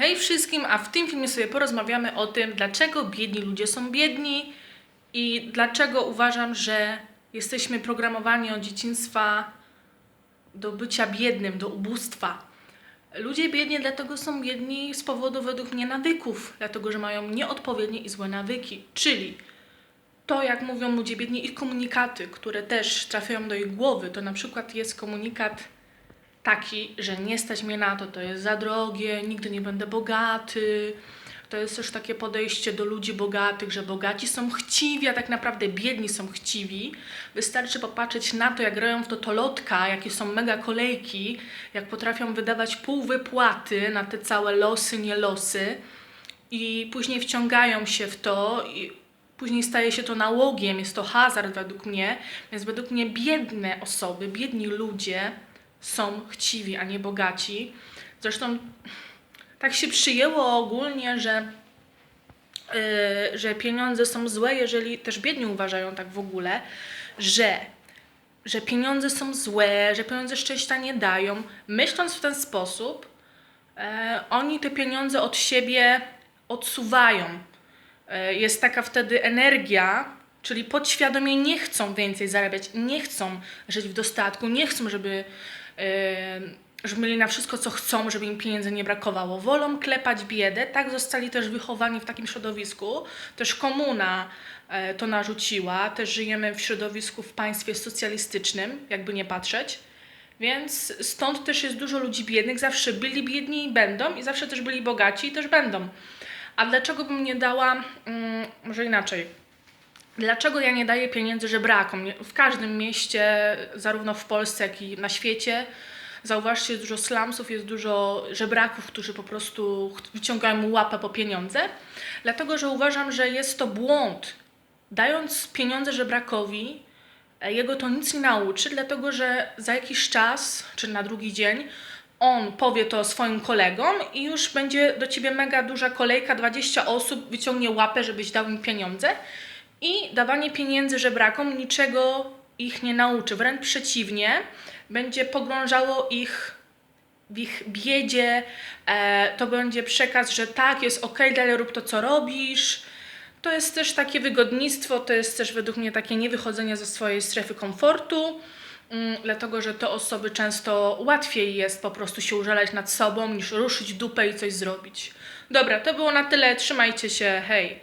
Hej wszystkim, a w tym filmie sobie porozmawiamy o tym, dlaczego biedni ludzie są biedni i dlaczego uważam, że jesteśmy programowani od dzieciństwa do bycia biednym, do ubóstwa. Ludzie biedni dlatego są biedni z powodu według mnie nawyków, dlatego że mają nieodpowiednie i złe nawyki, czyli to, jak mówią ludzie biedni, ich komunikaty, które też trafiają do ich głowy, to na przykład jest komunikat taki, że nie stać mnie na to, to jest za drogie, nigdy nie będę bogaty. To jest też takie podejście do ludzi bogatych, że bogaci są chciwi, a tak naprawdę biedni są chciwi. Wystarczy popatrzeć na to, jak grają w totolotka, jakie są mega kolejki, jak potrafią wydawać pół wypłaty na te całe losy, nie losy i później wciągają się w to i później staje się to nałogiem, jest to hazard według mnie, więc według mnie biedne osoby, biedni ludzie są chciwi, a nie bogaci. Zresztą tak się przyjęło ogólnie, że, yy, że pieniądze są złe, jeżeli też biedni uważają tak w ogóle, że, że pieniądze są złe, że pieniądze szczęścia nie dają. Myśląc w ten sposób, e, oni te pieniądze od siebie odsuwają. E, Jest taka wtedy energia, czyli podświadomie nie chcą więcej zarabiać, nie chcą żyć w dostatku, nie chcą, żeby, e, żeby mieli na wszystko, co chcą, żeby im pieniędzy nie brakowało. Wolą klepać biedę, tak zostali też wychowani w takim środowisku. Też komuna e, to narzuciła, też żyjemy w środowisku w państwie socjalistycznym, jakby nie patrzeć. Więc stąd też jest dużo ludzi biednych, zawsze byli biedni i będą, i zawsze też byli bogaci i też będą. A dlaczego bym nie dała, mm, może inaczej, dlaczego ja nie daję pieniędzy żebrakom? W każdym mieście, zarówno w Polsce, jak i na świecie, zauważcie, jest dużo slumsów, jest dużo żebraków, którzy po prostu wyciągają łapę po pieniądze, dlatego że uważam, że jest to błąd. Dając pieniądze żebrakowi, e, jego to nic nie nauczy, dlatego że za jakiś czas, czy na drugi dzień, on powie to swoim kolegom i już będzie do ciebie mega duża kolejka, 20 osób wyciągnie łapę, żebyś dał im pieniądze. I dawanie pieniędzy żebrakom niczego ich nie nauczy. Wręcz przeciwnie, będzie pogrążało ich w ich biedzie. E, to będzie przekaz, że tak, jest ok, dalej rób to, co robisz. To jest też takie wygodnictwo, to jest też według mnie takie niewychodzenie ze swojej strefy komfortu, mm, dlatego że te osoby często łatwiej jest po prostu się użalać nad sobą, niż ruszyć dupę i coś zrobić. Dobra, to było na tyle, trzymajcie się, hej!